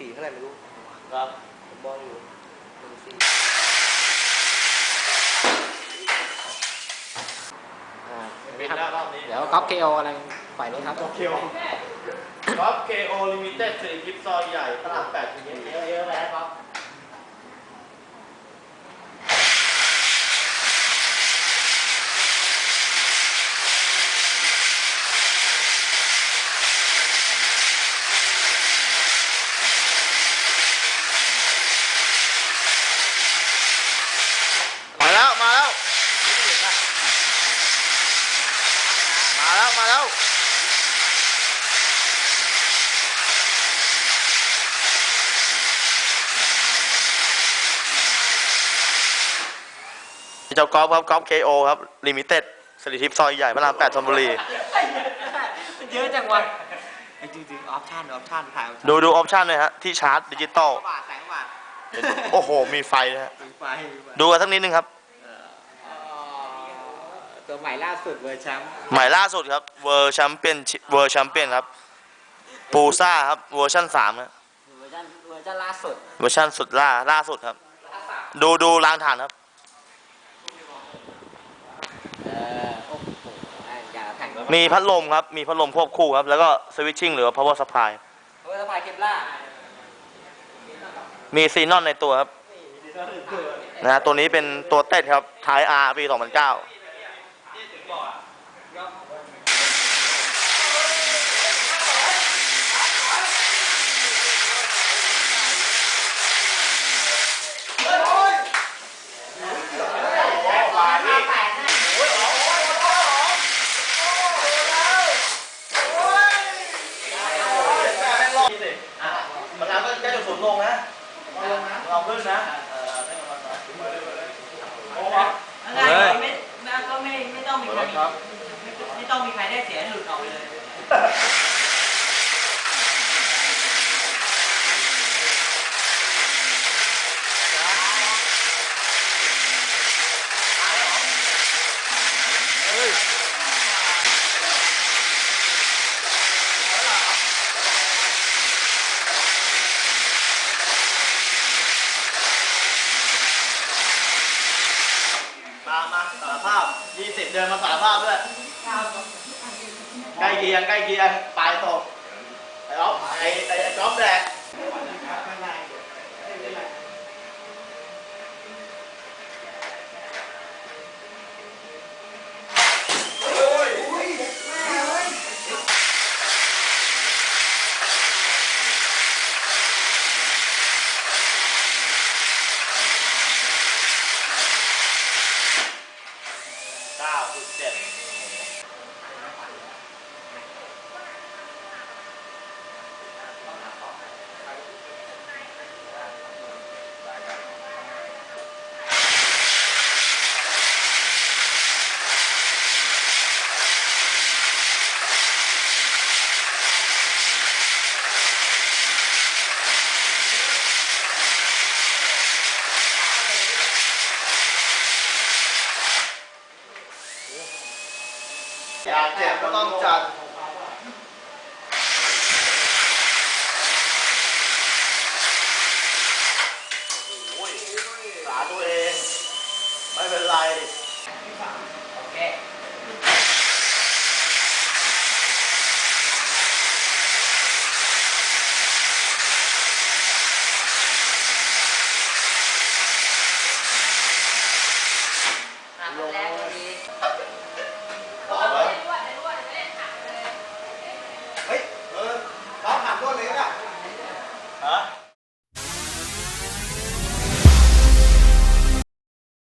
สี่เท่าไหร่ไม่รู้ครับผมมองอยู่หนึ่งสี่อ่าบินแล้วรอบนี้เดี๋ยวก๊อฟเคโออะไรฝ่ายนี้ครับ เคโอก๊อฟเคโอลิมิเต็ดสี่คลิปซอยใหญ่ตลาดแปดชิ้นเยอะเยอะแล้วครับ มาแล้ว มาแล้ว มาแล้ว มาแล้ว เจ้ากอล์ฟครับกอล์ฟเคโอครับลิมิเต็ดสลิทิปซอยใหญ่พระรามแปดธนบุรี เยอะจังวะไอ้จริงๆออปชั่นออปชั่นถ่ายออปชั่นดูดูออปชันเลยฮะ ที่ชาร์จดิจิตอล บาทแสงบาทโอ้โห มีไฟนะฮะมีไฟมีไฟดูกันสักนิดนึงครับเอ่อตัวใหม่ล่าสุดเวอร์ชัมใหม่ล่าสุดครับเวอร์แชมเปี้ยนเวอร์แชมเปี้ยนครับปูซ่าครับเวอร์ชันสามนะเวอร์ชันเวอร์ชันล่าสุดเวอร์ชันสุดล่าล่าสุดครับ ดูดูรางฐานครับ เออโอ้โหอะอย่าแข่ง มีพัดลมครับ มีพัดลมควบคู่ครับ แล้วก็สวิตชิ่งหรือว่า power supply เวอร์สปายเคปล่ามีซีนอนในตัวครับนะฮะตัวนี้เป็นตัวเต็ดครับทาย R ปี 2009 มันแล้วก็ ได้จุดศูนย์ลงนะลงนะลองขึ้นนะเออได้ประมาณนั้นโอ้โหอะไรก็ไม่ไม่ก็ไม่ไม่ต้องมีใครไม่ไม่ต้องมีใครได้เสียหลุดออกไปเลย มามาสารภาพ 20 เดินมาสารภาพด้วยใกล้เคียงใกล้เคียงปลายตกไอ้ออฟไอ้ไอ้ไอ้ก๊อบแดก อยากเจ็บก็ต้องจัดโอ้ยสาตัวเอง ไม่เป็นไรโอเค